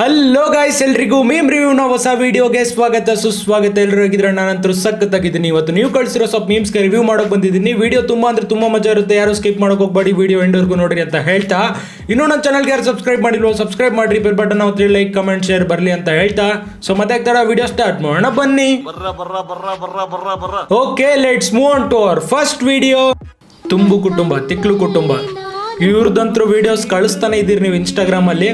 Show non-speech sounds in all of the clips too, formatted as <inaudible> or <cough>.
Hello guys ಎಲ್ರಿಗೂ meme ರಿವ್ಯೂನ ಹೊಸ ವಿಡಿಯೋಗೆ ಸ್ವಾಗತ. ಸುಸ್ವಾಗತ ಎಲ್ಲರೂ ಹೇಗಿದ್ರೆ ನಾನಂತರ ಸಖತ್ತಾಗಿದ್ದೀನಿ. ಇವತ್ತು ನೀವು ಕಳಿಸಿರೋ ಸ್ವಲ್ಪ ಮೀಮ್ಸ್ಗೆ ರಿವ್ಯೂ ಮಾಡೋಕೆ ಬಂದಿದ್ದೀನಿ. ವಿಡಿಯೋ ತುಂಬ ಅಂದ್ರೆ ತುಂಬ ಮಜಾ ಇರುತ್ತೆ. ಯಾರು ಸ್ಕಿಪ್ ಮಾಡೋಕೆ ಹೋಗ್ಬೇಡಿ. ವಿಡಿಯೋ ಎಂಡ್ವರೆಗೂ ನೋಡಿ ಅಂತ ಹೇಳ್ತಾ. ಇನ್ನೂ ನನ್ನ ಚಾನಲ್ಗೆ ಯಾರು ಸಬ್ಸ್ಕ್ರೈಬ್ ಮಾಡಿಲ್ವೋ ಸಬ್ಸ್ಕ್ರೈಬ್ ಮಾಡಿರಿ. ಬೆಲ್ ಬಟನ್ ನಾವು ಲೈಕ್ ಕಮೆಂಟ್ ಶೇರ್ ಬರಲಿ ಅಂತ ಹೇಳ್ತಾ. ಸೊ ಮತ್ತೆ ಆಗ್ತಾರ ವಿಡಿಯೋ ಸ್ಟಾರ್ಟ್ ಮಾಡೋಣ. ಬನ್ನಿ. Okay let's move on to our first video ತುಂಬು ಕುಟುಂಬ ತಿಕ್ಲು ಕುಟುಂಬ. ಇವ್ರದಂತರೂ ವಿಡಿಯೋಸ್ ಕಳಿಸ್ತಾನೆ ಇದ್ದೀರಿ ನೀವು ಇನ್ಸ್ಟಾಗ್ರಾಮಲ್ಲಿ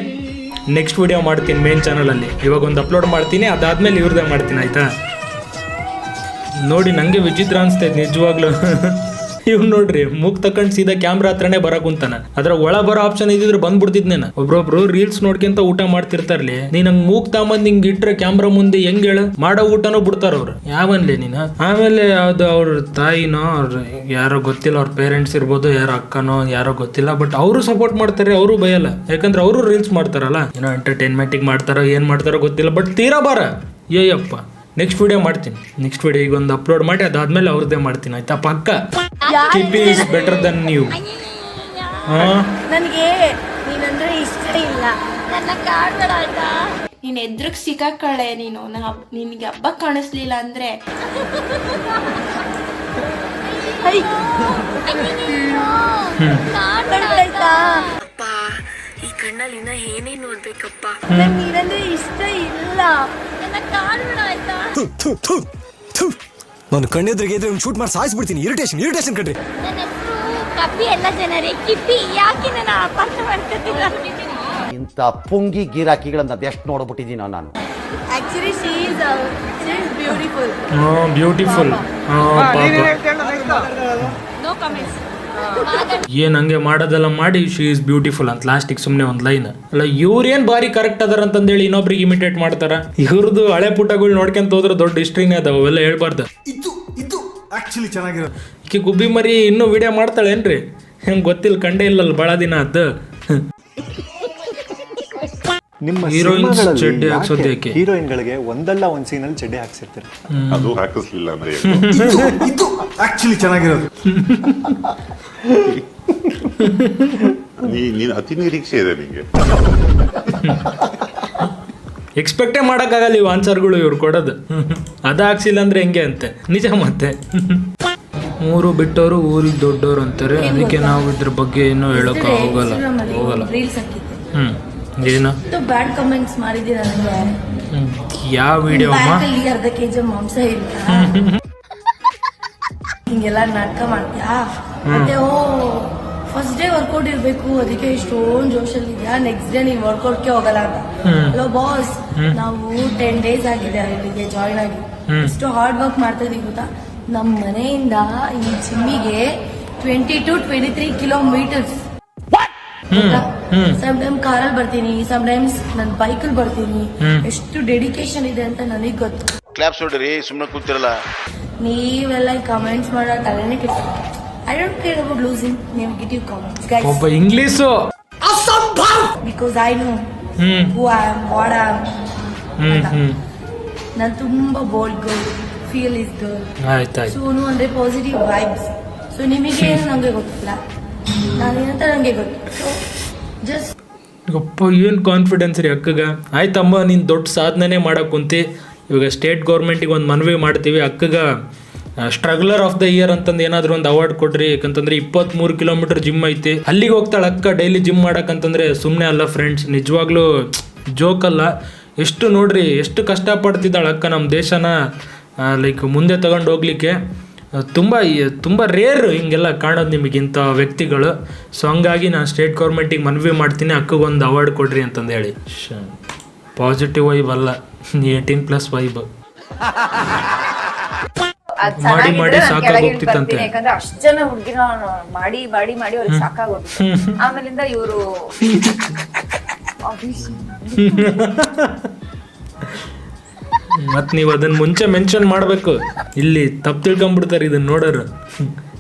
ನೆಕ್ಸ್ಟ್ ವಿಡಿಯೋ ಮಾಡ್ತೀನಿ ಮೇನ್ ಚಾನಲಲ್ಲಿ ಇವಾಗ ಒಂದು ಅಪ್ಲೋಡ್ ಮಾಡ್ತೀನಿ, ಅದಾದ್ಮೇಲೆ ಇವ್ರದ್ದೇ ಮಾಡ್ತೀನಿ, ಆಯಿತಾ? ನೋಡಿ ನನಗೆ ವಿಚಿತ್ರ ಅನಿಸ್ತೈತೆ ನಿಜವಾಗ್ಲೂ. <laughs> ಇವ್ ನೋಡ್ರಿ, ಮುಗ್ ತಕೊಂಡ್ ಸೀದಾ ಕ್ಯಾಮ್ರಾ ಹತ್ರನೇ ಬರ ಕುಂತಾನ. ಅದ್ರ ಒಳ ಬರೋ ಆಪ್ಷನ್ ಇದ್ರೆ ಬಂದ್ಬಿಡ್ತಿದ್ನೇನ ಒಬ್ರೊಬ್ರು ರೀಲ್ಸ್ ನೋಡ್ಕೊಂತ ಊಟ ಮಾಡ್ತಿರ್ತಾರ್ಲಿ. ನೀನ್ ಹಂಗ್ ಮೂಗ್ ತಾಂಬಂದ್ ಹಿಂಗ್ ಇಟ್ರೆ ಕ್ಯಾಮ್ರಾ ಮುಂದೆ ಹೆಂಗ್ ಹೇಳ? ಮಾಡೋ ಊಟನೂ ಬಿಡ್ತಾರ ಅವ್ರು. ಯಾವನ್ಲಿ ನೀನ? ಆಮೇಲೆ ಯಾವ್ದು ಅವ್ರ ತಾಯಿನೋ, ಅವ್ರ ಯಾರೋ ಗೊತ್ತಿಲ್ಲ, ಅವ್ರ ಪೇರೆಂಟ್ಸ್ ಇರ್ಬೋದು, ಯಾರೋ ಅಕ್ಕನೋ, ಯಾರೋ ಗೊತ್ತಿಲ್ಲ ಬಟ್ ಅವರು ಸಪೋರ್ಟ್ ಮಾಡ್ತಾರೆ, ಅವರು ಭಯಲ್ಲ ಯಾಕಂದ್ರೆ ಅವರು ರೀಲ್ಸ್ ಮಾಡ್ತಾರಲ್ಲ. ಏನೋ ಎಂಟರ್ಟೈನ್ಮೆಂಟಿಗೆ ಮಾಡ್ತಾರೋ, ಏನ್ ಮಾಡ್ತಾರೋ ಗೊತ್ತಿಲ್ಲ ಬಟ್ ತೀರಾ ಬಾರ. ಏಯಪ್ಪ ನೆಕ್ಸ್ಟ್ ವಿಡಿಯೋ ಮಾಡ್ತೀನಿ. ನೆಕ್ಸ್ಟ್ ವಿಡಿಯೋ ಈಗ ಒಂದು ಅಪ್ಲೋಡ್ ಮಾಡಿ ಅದಾದ್ಮೇಲೆ ಅವ್ರದ್ದೇ ಮಾಡ್ತೀನಿ ಆಯ್ತಾ? ಪಕ್ಕ? ಕಿಪಿ ಇಸ್ ಬೆಟರ್ ದನ್ ನೀವು ಹಾ ನನಗೆ ನೀನಂದ್ರೆ ಇಷ್ಟ ಇಲ್ಲ ನನ್ನ ಕಾಡ್ಬೇಡ ಆಯ್ತಾ ನೀನ್ ಎದ್ರಿಗೆ ಸಿಕ್ಕಾಕಳೆ ನೀನು ನಾ ನಿನ್ಗೆ ಹಬ್ಬ ಕಾಣಿಸ್ಲಿಲ್ಲ ಅಂದ್ರೆ ಐ. ಕಣ್ಣಲ್ಲಿ ಇನ್ನ ಏನೇ ನೋಡ್ಬೇಕಪ್ಪ? ನಂಗೆ ನೀನಂದ್ರೆ ಇಷ್ಟ ಇಲ್ಲ. ನನ್ನ ಕಾಡ್ಬೇಡ ಆಯ್ತಾ? ನಾನು ಕಣ್ಣೆದ್ರಿಗೆ ಇದ್ರೆ ಶೂಟ್ ಮಾಡಿ ಸಾಯಿಸ್ಬಿಡ್ತೀನಿ. ಇರಿಟೇಷನ್ ಇರಿಟೇಷನ್ ಕಣ್ರಿ. ನನ್ನ ಹೆಸರು ಎಲ್ಲ ಜನರೇ. ಕಿಪ್ಪಿ ಯಾಕೆ ನನ್ನ ಅಪಾರ್ಥ ಮಾಡ್ಕೊತಿಲ್ಲ? ಇಂಥ ಪುಂಗಿ ಗಿರಾಕಿಗಳನ್ನ ಅದೆಷ್ಟು ನೋಡ್ಬಿಟ್ಟಿದ್ದೀನೋ ನಾನು. Actually she is beautiful beautiful no comments ಏನ್ ಹಂಗೆ ಮಾಡೋದೆಲ್ಲ ಮಾಡಿ ಶಿ ಇಸ್ ಬ್ಯೂಟಿಫುಲ್ ಅಂತ ಲಾಸ್ಟಿಗೆ ಸುಮ್ಮನೆ ಒಂದು ಲೈನ್ ಅಲ್ಲ ಇವ್ರೇನ್ ಬಾರಿ ಕರೆಕ್ಟ್ ಅದಾರ ಅಂತಂದೇಳಿ ಇನ್ನೊಬ್ರಿಗೆ ಇಮಿಟೇಟ್ ಮಾಡ್ತಾರ? ಇವ್ರದ್ದು ಹಳೆ ಪುಟಗಳು ನೋಡ್ಕೊಂತ ಹೋದ್ರೆ ದೊಡ್ಡ ಹಿಸ್ಟ್ರಿನೇ ಅದಾವ ಅವೆಲ್ಲ ಹೇಳ್ಬಾರ್ದು. ಇದು ಇದು ಆಕ್ಚುಲಿ ಚೆನ್ನಾಗಿರೋ ಈಕೆ ಗುಬ್ಬಿ ಮರಿ ಇನ್ನೂ ವಿಡಿಯೋ ಮಾಡ್ತಾಳೇನ್ರಿ? ಹೆಂಗೆ ಗೊತ್ತಿಲ್ಲ ಕಂಡೇ ಇಲ್ಲಲ್ಲ ಭಾಳ ದಿನ ಅದ ನಿಮ್ಮ ಚಡ್ಡಿ ಯಾಕೆ ಹಾಕ್ಸೋದು ಯಾಕೆ? ಹೀರೋಯಿನ್ಗಳಿಗೆ ಒಂದಲ್ಲ ಒಂದ್ ಸೀನಲ್ಲಿ ಚಡ್ಡಿ ಹಾಕ್ಸಿರ್ತಾರೆ? ಅದು ಹಾಕಿಸ್ಲಿಲ್ಲ ಅಂದ್ರೆ <laughs> ಇದು ಆಕ್ಚುಲಿ ಚೆನ್ನಾಗಿರೋದು. <laughs> ನೀ ನೀನ್ ಅತಿ ನಿರೀಕ್ಷೆ ಇದೆ ನಿಂಗೆ. ಎಕ್ಸ್ಪೆಕ್ಟೇ ಮಾಡೋಕ್ಕಾಗಲ್ಲ ಇವು ಆನ್ಸರ್ಗಳು ಇವ್ರು ಕೊಡೋದು. ಅದ ಹಾಕ್ಸಿಲ್ಲ ಅಂದ್ರೆ ಹೆಂಗೆ ಅಂತೆ? ನಿಜ ಮತ್ತೆ? ಊರು ಬಿಟ್ಟವರು ಊರಿಗೆ ದೊಡ್ಡವರು ಅಂತಾರೆ. ಅದಕ್ಕೆ ನಾವು ಇದ್ರ ಬಗ್ಗೆ ಏನೂ ಹೇಳೋಕೆ ಹೋಗಲ್ಲ. ಹೋಗಲ್ಲ. ಹ್ಞೂ ಏನು ಬ್ಯಾಡ್ ಕಮೆಂಟ್ಸ್ ಮಾಡಿದ್ದೀನಿ ನನಗೆ. ಯಾವ ವಿಡಿಯೋ ಬ್ಯಾಗಲ್ಲಿ ಅರ್ಧ ಕೆಜಿ ಮಾಂಸ ಇಲ್ಲ ಹಿಂಗೆಲ್ಲ ನಾಟಕ ಮಾಡ್ತೀಯಾ? ಮತ್ತೆ ಓ ಫಸ್ಟ್ ಡೇ ವರ್ಕೌಟ್ ಇರ್ಬೇಕು ಅದಕ್ಕೆ ಇಷ್ಟೊಂದು ಜೋಶಲ್ಲಿ ಇದೆಯಾ? ನೆಕ್ಸ್ಟ್ ಡೇ ನೀನ್ ವರ್ಕೌಟ್ಗೆ ಹೋಗಲ್ಲ ಅಂತ. ಹಲೋ ಬಾಸ್ ನಾವು ಟೆನ್ ಡೇಸ್ ಆಗಿದೆ ಅಲ್ಲಿಗೆ ಜಾಯ್ನ್ ಆಗಿ. ಇಷ್ಟು ಹಾರ್ಡ್ ವರ್ಕ್ ಮಾಡ್ತಾ ಇದೀವಿ ಗೊತ್ತಾ? ನಮ್ಮ ಮನೆಯಿಂದ ಈ ಜಿಮ್ಮಿಗೆ twenty two twenty three kilometres some time ಕಾರಲ್ಲಿ ಬರ್ತೀನಿ ಸಮ್ ಟೈಮ್ಸ್ ನನ್ನ ಬೈಕಲ್ಲಿ ಬರ್ತೀನಿ. ಎಷ್ಟು ಡೆಡಿಕೇಶನ್ ಇದೆ ಅಂತ ನನಗೆ ಗೊತ್ತು. ಕ್ಲಾಪ್ಸ್ ಹೊಡ್ರಿ ಸುಮ್ಮನೆ ಕೂತಿರಲ್ಲ. ನೀವೆಲ್ಲ ಕಮೆಂಟ್ಸ್ ಮಾಡೋ ತಲೆನೇ ಕೆಟ್ಟ I don't care about losing negative comments guys ಒಬ್ಬ English. Because I know who I am what I am ನಾನು ತುಂಬಾ bold girl feel is girl so Sonu ಅಂದ್ರೆ ಪಾಸಿಟಿವ್ ವೈಬ್ಸ್ ಸೊ ನಿಮಗೆ ಏನು ನಂಗೆ ಗೊತ್ತಿಲ್ಲ? ನಾನೇನಂತ ನಂಗೆ ಗೊತ್ತು. ಜಸ್ಟ್ ಅಪ್ಪ, ಏನು ಕಾನ್ಫಿಡೆನ್ಸ್ ರೀ ಅಕ್ಕಗ? ಆಯ್ತಮ್ಮ, ನೀನು ದೊಡ್ಡ ಸಾಧನೆ ಮಾಡಕ್ಕೆ ಕುಂತಿ. ಇವಾಗ ಸ್ಟೇಟ್ ಗೌರ್ಮೆಂಟಿಗೆ ಒಂದು ಮನವಿ ಮಾಡ್ತೀವಿ. ಅಕ್ಕಗ ಸ್ಟ್ರಗ್ಲರ್ ಆಫ್ ದ ಇಯರ್ ಅಂತಂದು ಏನಾದರೂ ಒಂದು ಅವಾರ್ಡ್ ಕೊಡ್ರಿ. ಯಾಕಂತಂದ್ರೆ ಇಪ್ಪತ್ತ್ಮೂರು ಕಿಲೋಮೀಟರ್ ಜಿಮ್ ಐತಿ. ಅಲ್ಲಿಗೆ ಹೋಗ್ತಾಳೆ ಅಕ್ಕ ಡೈಲಿ ಜಿಮ್ ಮಾಡಕ್ಕಂತಂದ್ರೆ ಸುಮ್ಮನೆ ಅಲ್ಲ ಫ್ರೆಂಡ್ಸ್ ನಿಜವಾಗ್ಲೂ ಜೋಕ್ ಅಲ್ಲ. ಎಷ್ಟು ನೋಡ್ರಿ, ಎಷ್ಟು ಕಷ್ಟಪಡ್ತಿದ್ದಾಳೆ ಅಕ್ಕ ನಮ್ಮ ದೇಶನ ಲೈಕ್ ಮುಂದೆ ತಗೊಂಡು ಹೋಗ್ಲಿಕ್ಕೆ. ತುಂಬ ತುಂಬ ರೇರ್ ಹಿಂಗೆಲ್ಲ ಕಾಣೋದು ನಿಮಗೆ ಇಂಥ ವ್ಯಕ್ತಿಗಳು. ಸೊ ಹಂಗಾಗಿ ನಾನು ಸ್ಟೇಟ್ ಗೌರ್ಮೆಂಟಿಗೆ ಮನವಿ ಮಾಡ್ತೀನಿ ಅಕ್ಕಗೊಂದು ಅವಾರ್ಡ್ ಕೊಡ್ರಿ ಅಂತಂದು ಹೇಳಿ. ಪಾಸಿಟಿವ್ ವೈಬ್ ಅಲ್ಲ ಏಯ್ಟೀನ್ ಪ್ಲಸ್ ವೈಬ್ ಮಾಡಿ ಮಾಡಿ ಸಾಕಾಗೋಗ್ತಿತ್ತಂತೆ. ಯಾಕಂದ್ರೆ ಅಷ್ಟ್ ಜನ ಹುಡುಗಿನ ಮಾಡಿ ಮಾಡಿ ಮಾಡಿ ಅವ್ರಿಗೆ ಸಾಕಾಗೋಗ್ತಿತ್ತು. <laughs> ಆಮೇಲಿಂದ ಇವರು <laughs> <laughs> ಮತ್ತು ನೀವು ಅದನ್ನ ಮುಂಚೆ ಮೆನ್ಷನ್ ಮಾಡಬೇಕು ಇಲ್ಲಿ ತಪ್ಪು ತಿಳ್ಕೊಂಬಿಡ್ತಾರೆ ಇದನ್ನ ನೋಡೋರು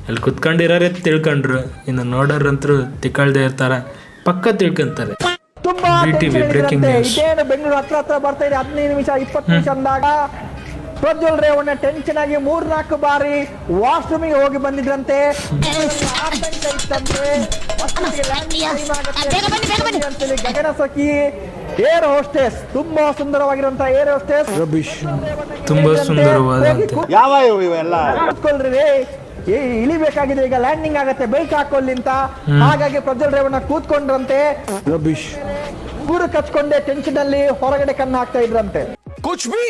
ಅಲ್ಲಿ ಕುತ್ಕೊಂಡಿರೋರೇ ತಿಳ್ಕೊಂಡ್ರು ಇನ್ನು ನೋಡೋರಂತರೂ ತಿಕ್ಕಳ್ದೆ ಇರ್ತಾರ ಪಕ್ಕ ತಿಳ್ಕೊಂತಾರೆ B T V breaking news ಇದೇನು ಬೆಂಗಳೂರು ಹತ್ರ ಹತ್ರ ಬರ್ತಾ ಇದೆ ಹದಿನೈದು ನಿಮಿಷ ಇಪ್ಪತ್ತು ನಿಮಿಷ ಅಂದಾಗ ಪ್ರಜ್ವಲ್ ರೇವಣ್ಣ ಟೆನ್ಷನ್ ಆಗಿ ಮೂರ್ನಾಲ್ಕು ಬಾರಿ ವಾಶ್ರೂಮಿಗೆ ಹೋಗಿ ಬಂದಿದ್ರಂತೆ ಗಗನ ಸಖಿ ಏರ್ ಹೋಸ್ಟೆಸ್ ತುಂಬಾ ಸುಂದರವಾಗಿರುವಂತಹ ಏರ್ ಹೋಸ್ಟೆಸ್ ರಬಿಶ್ ತುಂಬಾ ಸುಂದರವಾದಂತೆ. ಯಾವ ಇವೆಲ್ಲ? ಕೂತ್ಕೊಳ್ರಿ ಏ ಇಳಿಬೇಕಾಗಿದೆ ಈಗ ಲ್ಯಾಂಡಿಂಗ್ ಆಗತ್ತೆ ಬೈಕ್ ಹಾಕೊಳ್ಳಿ ಅಂತ. ಹಾಗಾಗಿ ಪ್ರಜ್ವಲ್ ರೇವಣ್ಣ ಕೂತ್ಕೊಂಡ್ರಂತೆ. ರಬಿಶ್ ಊರು ಕಚ್ಕೊಂಡೆ ಟೆನ್ಷನ್ ಅಲ್ಲಿ ಹೊರಗಡೆ ಕಣ್ಣು ಹಾಕ್ತಾ ಇದ್ರಂತೆ ಕುಚ್ ಬಿ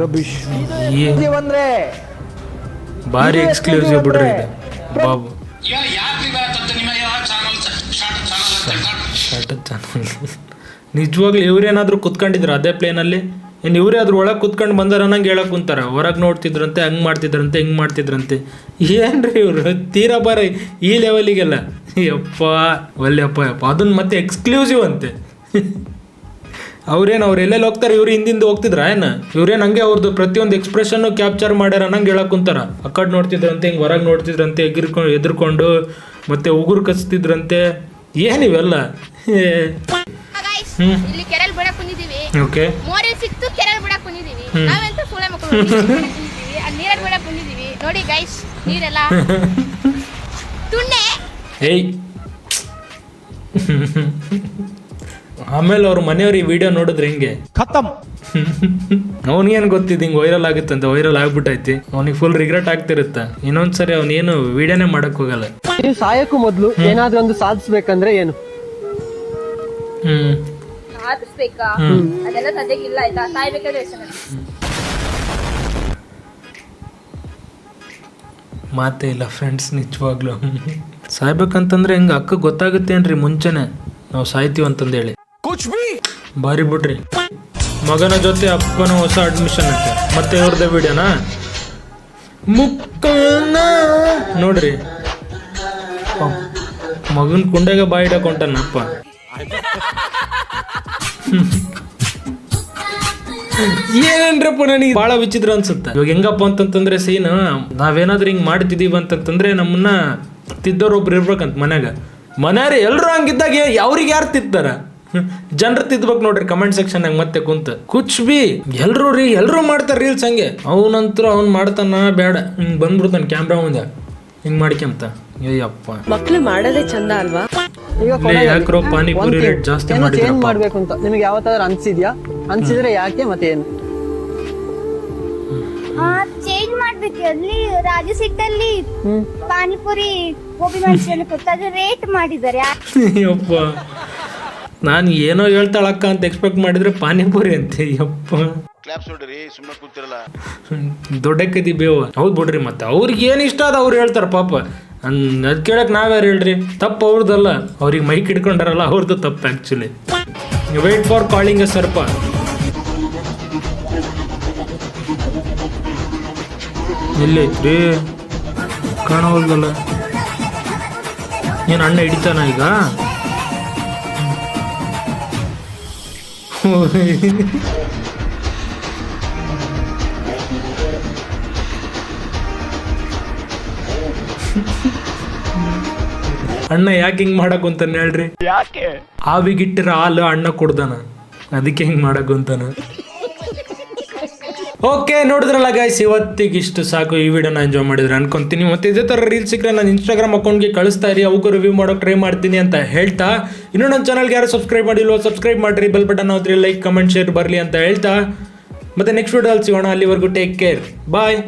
ರಬಿಶ್ ಬಂದ್ರೆ ಭಾರಿ ಎಕ್ಸ್ಕ್ಲೂಸಿವ್ ಬಿಡ್ರಿ ಬಾಬು. ನಿಜವಾಗ್ಲೂ ಇವ್ರೇನಾದ್ರೂ ಕುತ್ಕೊಂಡಿದ್ರು ಅದೇ ಪ್ಲೇನಲ್ಲಿ? ಇನ್ನು ಇವರೇ ಅದ್ರ ಒಳಗೆ ಕುತ್ಕೊಂಡು ಬಂದಾರ ಅನ್ನಂಗೆ ಹೇಳಕ್ ಕುಂತಾರ. ಹೊರಗೆ ನೋಡ್ತಿದ್ರಂತೆ, ಹಂಗೆ ಮಾಡ್ತಿದ್ರಂತೆ, ಹಿಂಗೆ ಮಾಡ್ತಿದ್ರಂತೆ. ಏನ್ರಿ ಇವರು? ತೀರಾ ಬಾರ ಈ ಲೆವೆಲಿಗೆಲ್ಲ ಯಪ್ಪ ಒಲ್ಲೆಪ್ಪ ಯಪ್ಪ. ಅದನ್ನ ಮತ್ತೆ ಎಕ್ಸ್ಕ್ಲೂಸಿವ್ ಅಂತೆ. ಅವ್ರೇನು, ಅವ್ರು ಎಲ್ಲೆಲ್ಲಿ ಹೋಗ್ತಾರೆ, ಇವ್ರು ಹಿಂದಿಂದ ಹೋಗ್ತಿದ್ರ ಏನು? ಇವ್ರೇನು ಹಂಗೆ ಅವ್ರದ್ದು ಪ್ರತಿಯೊಂದು ಎಕ್ಸ್ಪ್ರೆಷನ್ನು ಕ್ಯಾಪ್ಚರ್ ಮಾಡ್ಯಾರ ಅನ್ನಂಗೆ ಹೇಳಕ್ಕೆ ಕುಂತಾರ. ಅಕ್ಕಡ್ ನೋಡ್ತಿದ್ರಂತೆ, ಹಿಂಗೆ ಹೊರಗೆ ನೋಡ್ತಿದ್ರಂತೆ ಎಗಿರ್ಕೊಂಡು ಎದುರ್ಕೊಂಡು ಮತ್ತೆ ಉಗುರು ಕಚ್ತಿದ್ರಂತೆ. ಏನಿವೆಲ್ಲ ಇಲ್ಲಿ ಕೆರೆಲ್ ಬಿಡಕ್ ಬಂದಿದೀವಿ ಓಕೆ ಮೋರಿ ಸಿಕ್ತು ಕೆರೆಲ್ ಬಿಡಕ್ ಬಂದಿದೀವಿ ನಾವೆಂತ ಸೂಳೆ ಮಕ್ಕಳು ನೀರಲ್ಲಿ ಬಿಡಕ್ ಬಂದಿದೀವಿ ನೋಡಿ ಗೈಸ್ ನೀರೆಲ್ಲ. <laughs> ತುಂಡೆ ಏಯ್. ಆಮೇಲೆ ಅವ್ರ ಮನೆಯವ್ರು ಈ ವಿಡಿಯೋ ನೋಡಿದ್ರೆ ಹೆಂಗೆ? ಖತಮ್ <laughs> ಅವನಿಗೇನು ಗೊತ್ತಿದ್ದು ಹಿಂಗೆ ವೈರಲ್ ಆಗುತ್ತಂತೆ ವೈರಲ್ ಆಗ್ಬಿಟ್ಟೈತಿ ಅವ್ನಿಗೆ ಫುಲ್ ರಿಗ್ರೆಟ್ ಆಗ್ತಿರುತ್ತ. ಇನ್ನೊಂದ್ಸರಿ ಅವನೇನು ವಿಡಿಯೋನೇ ಮಾಡಕ್ ಹೋಗಲ್ಲ. ನೀವು ಸಾಯಕ್ಕೂ ಮೊದಲು ಏನಾದ್ರೂ ಒಂದು ಸಾಧಿಸ್ಬೇಕಂದ್ರೆ ಏನು? ಆಯ್ತಾ? ಮಾತೇ ಇಲ್ಲ ಫ್ರೆಂಡ್ಸ್ ನಿಜವಾಗ್ಲು. ಸಾಯ್ಬೇಕಂತಂದ್ರೆ ಹೆಂಗ ಅಕ್ಕ ಗೊತ್ತಾಗುತ್ತೇನ್ರಿ ಮುಂಚೆನೆ? ನಾವು ಸಾಯ್ತೀವಿ ಅಂತಂದೇಳಿ. ಬಾರಿ ಬಿಡ್ರಿ ಮಗನ ಜೊತೆ ಅಪ್ಪನ ಹೊಸ ಅಡ್ಮಿಷನ್ ಅಂತೆ ಮತ್ತೆ ಇವ್ರದ್ದು ವಿಡಿಯೋನಾ ಮುಕ್ಕ ನೋಡ್ರಿ. ಮಗನ ಕುಂಡೆಗೆ ಬಾಯಿ ಇಡಕೊಂಟಾನ ಅಪ್ಪ ಏನೇನ್ರಪ್ಪ ನನಗೆ? ಬಹಳ ವಿಚಿತ್ರ ಅನ್ಸುತ್ತೆ. ಇವಾಗ ಹೆಂಗಪ್ಪ ಅಂತಂತಂದ್ರೆ ಸೀನ್ ನಾವೇನಾದ್ರೂ ಹಿಂಗ್ ಮಾಡ್ತಿದೀವಿ ಅಂತಂತಂದ್ರೆ ನಮ್ಮನ್ನ ತಿದ್ದೋರು ಒಬ್ರು ಇರ್ಬೇಕಂತ ಮನ್ಯಾಗ. ಮನ್ಯಾರ ಎಲ್ಲರೂ ಹಂಗಿದ್ದಾಗ ಅವ್ರಿಗೆ ಯಾರು ತಿದ್ದಾರ? ಜನರು ತಿದ್ಬೇಕು ನೋಡ್ರಿ ಕಮೆಂಟ್ ಸೆಕ್ಷನ್ ಮತ್ತೆ ಕುಂತ. ಕುಚ್ ಬಿ ಎಲ್ರು ರೀ ಎಲ್ಲರೂ ಮಾಡ್ತಾರೆ ರೀಲ್ಸ್ ಹಂಗೆ. ಅವನಂತೂ ಅವ್ನು ಮಾಡ್ತಾನ ಬೇಡ ಹಿಂಗ್ ಬಂದ್ಬಿಡ್ತಾನ ಕ್ಯಾಮ್ರಾ ಮುಂದೆ. ಹಿಂಗ್ ಮಾಡ್ಕೊಂತ ಅಯ್ಯಪ್ಪ ಮಕ್ಳು ಮಾಡೋದೇ ಚಂದ ಅಲ್ವಾ? ಈಗ ಲೇ, ಯಾಕ್ರೋ ಪಾನಿಪುರಿ ರೇಟ್ ಜಾಸ್ತಿ ಚೇಂಜ್ ಮಾಡ್ಬೇಕು ಅಂತ ನಿಮಗೆ ಯಾವತ್ತಾದ್ರೂ ಅನ್ಸಿದ್ಯಾ? ಅನ್ಸಿದ್ರೆ ಯಾಕೆ ಮತ್ತೆ ಏನು? ಚೇಂಜ್ ಮಾಡ್ಬೇಕು. ಅಲ್ಲಿ ರಾಜು ಸಿಟ್ಟಲ್ಲಿ ಪಾನಿಪುರಿ ಗೋಬಿ ಮಂಚೂರಿಯನ್ ಕೊಟ್ಟು ರೇಟ್ ಮಾಡಿದ್ದಾರೆ. ಯಪ್ಪ. ನಾನು ಏನೋ ಹೇಳ್ತಾಳಕ್ಕ ಅಂತ ಎಕ್ಸ್ಪೆಕ್ಟ್ ಮಾಡಿದ್ರೆ ಪಾನಿಪುರಿ ಅಂತೆ ಯಪ್ಪ. ದೊಡ್ಡಕ್ಕದಿ ಬೇವ. ಹೌದು ಬಿಡ್ರಿ ಮತ್ತೆ. ಅವ್ರಿಗೆ ಏನು ಇಷ್ಟ ಅದ ಅವ್ರು ಹೇಳ್ತಾರ ಪಾಪ. ಅದ್ ಕೇಳಕ್ ನಾವ್ಯಾರು ಹೇಳ್ರಿ? ತಪ್ಪು ಅವ್ರದ್ದಲ್ಲ ಅವ್ರಿಗೆ ಮೈಕ್ ಇಟ್ಕೊಂಡಾರಲ್ಲ ಅವ್ರದ್ದು ತಪ್ಪು actually wait for calling a ಸರ್ಪ. ಎಲ್ಲೈತ್ರಿ? ಕಾಣವಲ್ದಲ್ಲ ಏನು ಅಣ್ಣ ಹಿಡಿತಾನ ಈಗ? ಅಣ್ಣ ಯಾಕೆ ಹಿಂಗ್ ಮಾಡಕ್ ಅಂತಾನೆ ಹೇಳ್ರಿ? ಯಾಕೆ? ಆವಿಗಿಟ್ಟಿರ ಹಾಲು ಅಣ್ಣ ಕುಡ್ದಾನ. ಅದಕ್ಕೆ ಹಿಂಗ್ ಮಾಡಕ್ ಅಂತಾನ ಓಕೆ ನೋಡಿದ್ರಲ್ಲ ಗಾಯ್ಸ್ ಇವತ್ತಿಗೆ ಇಷ್ಟು ಸಾಕು. ಈ ವಿಡಿಯೋನ ಎಂಜಾಯ್ ಮಾಡಿದ್ರೆ ಅನ್ಕೊಂತೀನಿ. ಮತ್ತೆ ಇದೇ ಥರ ರೀಲ್ಸ್ ಸಿಕ್ಕರೆ ನಾನು ಇನ್ಸ್ಟಾಗ್ರಾಮ್ ಅಕೌಂಟ್ಗೆ ಕಳಿಸ್ತಾ ಇರಿ. ಅವಕ್ಕೂ ರಿವ್ಯೂ ಮಾಡೋಕೆ ಟ್ರೈ ಮಾಡ್ತೀನಿ ಅಂತ ಹೇಳ್ತಾ. ಇನ್ನೂ ನನ್ನ ಚಾನಲ್ಗೆ ಯಾರು ಸಬ್ಸ್ಕ್ರೈಬ್ ಮಾಡಿಲ್ವೋ ಸಬ್ಸ್ಕ್ರೈಬ್ ಮಾಡಿರಿ. ಬೆಲ್ ಬಟನ್ ಹೋದ್ರಿ ಲೈಕ್ ಕಮೆಂಟ್ ಶೇರ್ ಬರಲಿ ಅಂತ ಹೇಳ್ತಾ. ಮತ್ತೆ ನೆಕ್ಸ್ಟ್ ವಿಡಿಯೋಲ್ಲಿ ಸಿಗೋಣ. ಅಲ್ಲಿವರೆಗೂ ಟೇಕ್ ಕೇರ್ ಬಾಯ್